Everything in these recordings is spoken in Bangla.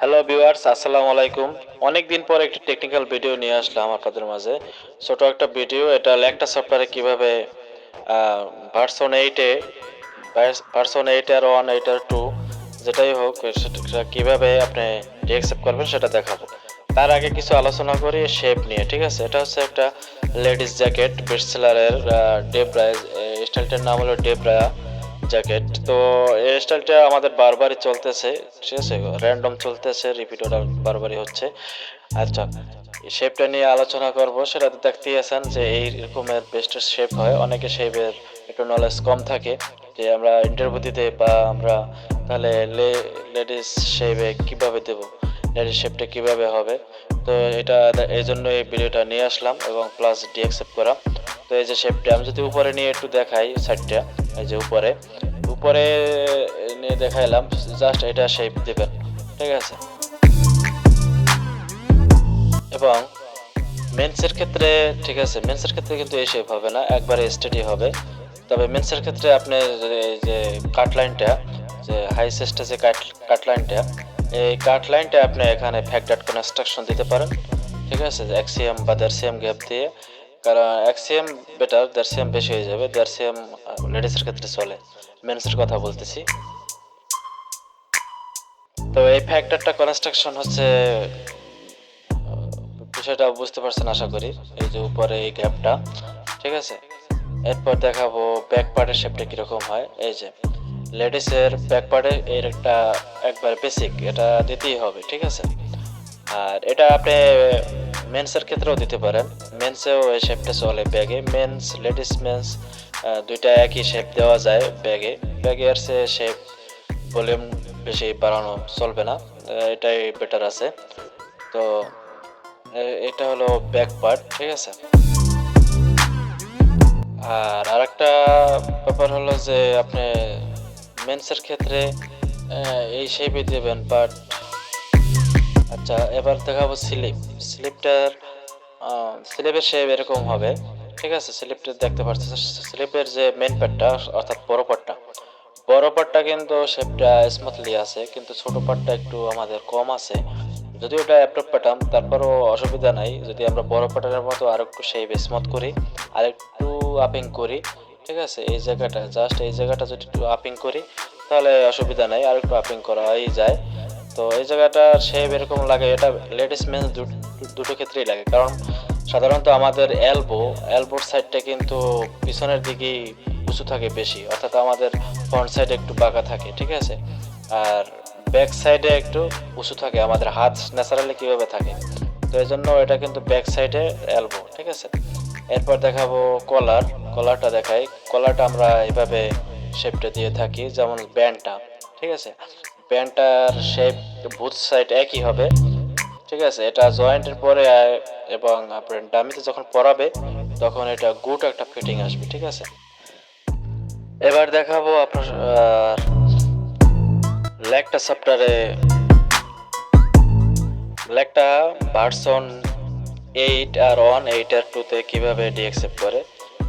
হ্যালো ভিউয়ার্স আসসালামু আলাইকুম। অনেক দিন পর একটি টেকনিক্যাল ভিডিও নিয়ে আসলাম আপনাদের মাঝে। ছোট একটা ভিডিও এটা ল্যাকটা সফটওয়্যারে কীভাবে ভার্সন এইটে ভার্সন এইট আর ওয়ান এইট আর টু যেটাই হোক, সেটা কীভাবে আপনি ডিএক্সেপ্ট করবেন সেটা দেখাবো। তার আগে কিছু আলোচনা করি শেপ নিয়ে, ঠিক আছে? এটা হচ্ছে একটা লেডিস জ্যাকেট বেস্টসেলারের ডেব্রা স্টাইলটার নাম হলো ডেব্রা জ্যাকেট তো এই স্টাইলটা আমাদের বারবারই চলতেছে, ঠিক আছে? র্যান্ডম চলতেছে রিপিট অর্ডার বারবারই হচ্ছে। আচ্ছা শেপটা নিয়ে আলোচনা করব। সেটা তো দেখতেই আছেন যে এই রকমের বেস্টের শেপ হয়। অনেকে শেপের একটু নলেজ কম থাকে যে আমরা ইন্টারভিউ দিতে বা আমরা তাহলে লেডিস শেপে কীভাবে দেব? লেডিস শেপটা কীভাবে হবে? তো এটা এই জন্য এই ভিডিওটা নিয়ে আসলাম এবং প্লাস ডি ডিএক্সেপ্ট করা। তো এই যে শেপটা আমি যদি উপরে নিয়ে একটু দেখাই সাইডটা এই যে উপরে উপরে নিয়ে দেখাইলাম জাস্ট এটা শেপ দেবেন, ঠিক আছে? এবং মেন্সের ক্ষেত্রে, ঠিক আছে মেন্সের ক্ষেত্রে কিন্তু এই শেপ হবে না, একবারে স্টেডি হবে। তবে মেন্সের ক্ষেত্রে আপনি যে কাট লাইনটা যে হাই সেস্টে যে কাট কাট লাইনটা এই কাট লাইনটা আপনি এখানে ফ্যাক ফ্যাক্টার কনস্ট্রাকশন দিতে পারেন, ঠিক আছে? এক্সিএম বা দেড়সিএম গ্যাপ দিয়ে। কারণ এক্সিএম বেটার দেড়সিএম বেশি হয়ে যাবে দেড়সিএম লেডিসের ক্ষেত্রে চলে। মেন্সের কথা বলতেছি। তো এই ফ্যাক্টরটা কনস্ট্রাকশন হচ্ছে বিষয়টা বুঝতে পারছেন আশা করি, এই যে উপরে এই গ্যাপটা ঠিক আছে? এরপর দেখাবো ব্যাক পার্টের শেপটা কীরকম হয়। এই যে লেডিসের ব্যাক পার্টে এর একটা একবার বেসিক এটা দিতেই হবে, ঠিক আছে? আর এটা আপনি মেন্সের ক্ষেত্রেও দিতে পারেন। মেন্সেও এই শেপটা চলে ব্যাগে। মেন্স লেডিস মেন্স দুইটা একই শেপ দেওয়া যায় ব্যাগে। ব্যাগে আর সে শেপ ভলিউম বেশি বাড়ানো চলবে না। এটাই বেটার আছে। তো এটা হলো ব্যাক পার্ট ঠিক আছে? আর আরেকটা ব্যাপার হলো যে আপনি মেন্সের ক্ষেত্রে এই শেপই দেবেন বাট আচ্ছা এবার দেখাবো স্লিপ। স্লিপটার স্লিপের শেপ এরকম হবে। ঠিক আছে, স্লিপটা দেখতে পাচ্ছেন স্লিপের যে মেন পার্টটা অর্থাৎ বড় পার্টটা বড় পার্টটা কিন্তু শেপটা স্মুথলি আছে, কিন্তু ছোট পার্টটা একটু আমাদের কম আছে। যদি ওটা অ্যাপ্রুভ পেতাম, তারপরও অসুবিধা নাই। যদি আমরা বড় প্যাটার্নের মতো আর একটু শেপ স্মুথ করি আর একটু আপিং করি, ঠিক আছে? এই জায়গাটা জাস্ট এই জায়গাটা যদি একটু আপিং করি, তাহলে অসুবিধা নাই। আর একটু আপিং করাই যায়। তো এই জায়গাটা শেপ এরকম লাগে, এটা লেডিস মেন্স দুটো ক্ষেত্রেই লাগে। কারণ সাধারণত আমাদের এলবো এলবোর সাইডটা কিন্তু পিছনের দিকেই উঁচু থাকে বেশি, অর্থাৎ আমাদের ফ্রন্ট সাইডে একটু বাঁকা থাকে, ঠিক আছে? আর ব্যাক সাইডে একটু উঁচু থাকে, আমাদের হাত ন্যাচারালি কীভাবে থাকে? তো এই জন্য এটা কিন্তু ব্যাক সাইডে এলবো ঠিক আছে? এরপর দেখাবো কলার কলারটা দেখাই। কলারটা আমরা এইভাবে শেপটা দিয়ে থাকি, যেমন ব্যান্ডটা ঠিক আছে? প্যান্টটার শেপ বুথ সাইড একই হবে, ঠিক আছে? এটা জয়েন্টের পরে এবং আপনার ডামিতে যখন পরাবে, তখন এটা গুড একটা ফিটিং আসবে, ঠিক আছে? এবার দেখাবো আপনার লেগটা সফটওয়্যারে লেগটা ভার্সন এইট আর ওয়ান এইট আর টুতে কীভাবে ডিএক্সেপ্ট করে?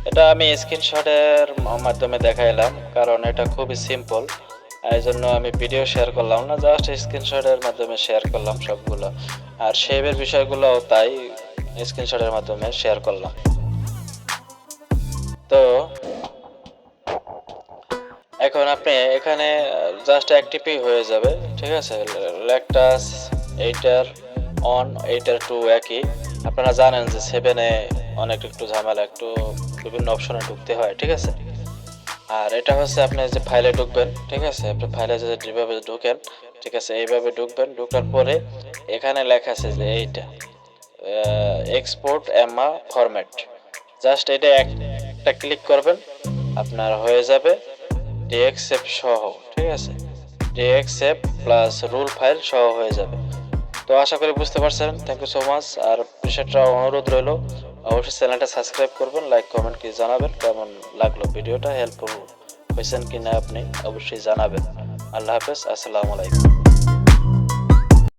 এটা আমি স্ক্রিনশটের মাধ্যমে দেখাইলাম, কারণ এটা খুবই সিম্পল এই জন্য আমি ভিডিও শেয়ার করলাম না জাস্ট স্ক্রিনশটের মাধ্যমে শেয়ার করলাম সবগুলো। আর শেপের বিষয়গুলোও তাই স্ক্রিনশটের মাধ্যমে শেয়ার করলাম। তো, এখন আপনি এখানে জাস্ট অ্যাক্টিভই হয়ে যাবে, ঠিক আছে? ল্যাকটাস এইটার অন এইটার টু একই। আপনারা জানেন যে সেভেনে অনেক একটু ঝামেলা, একটু বিভিন্ন অপশনে ঢুকতে হয়, ঠিক আছে? আর এটা হচ্ছে আপনি যে ফাইলে ঢুকবেন, ঠিক আছে? আপনি ফাইলে যে যেভাবে ঢুকেন, ঠিক আছে, এইভাবে ঢুকবেন, ঢুকার পরে এখানে লেখা আছে যে এইটা এক্সপোর্ট এমা ফরম্যাট জাস্ট এটা একটা ক্লিক করবেন, আপনার হয়ে যাবে ডিএক্সএফ সহ, ঠিক আছে? ডিএক্সএফ প্লাস রুল ফাইল সহ হয়ে যাবে। তো আশা করি বুঝতে পারছেন। থ্যাংক ইউ সো মাচ আর বিষয়টা অনুরোধ রইল অবশ্যই চ্যানেলটা সাবস্ক্রাইব করবেন লাইক কমেন্ট কি জানাবেন, কেমন লাগল ভিডিওটা হেল্পফুল হয়েছেন কি না আপনি অবশ্যই জানাবেন। আল্লাহ হাফেজ, আসসালামু আলাইকুম।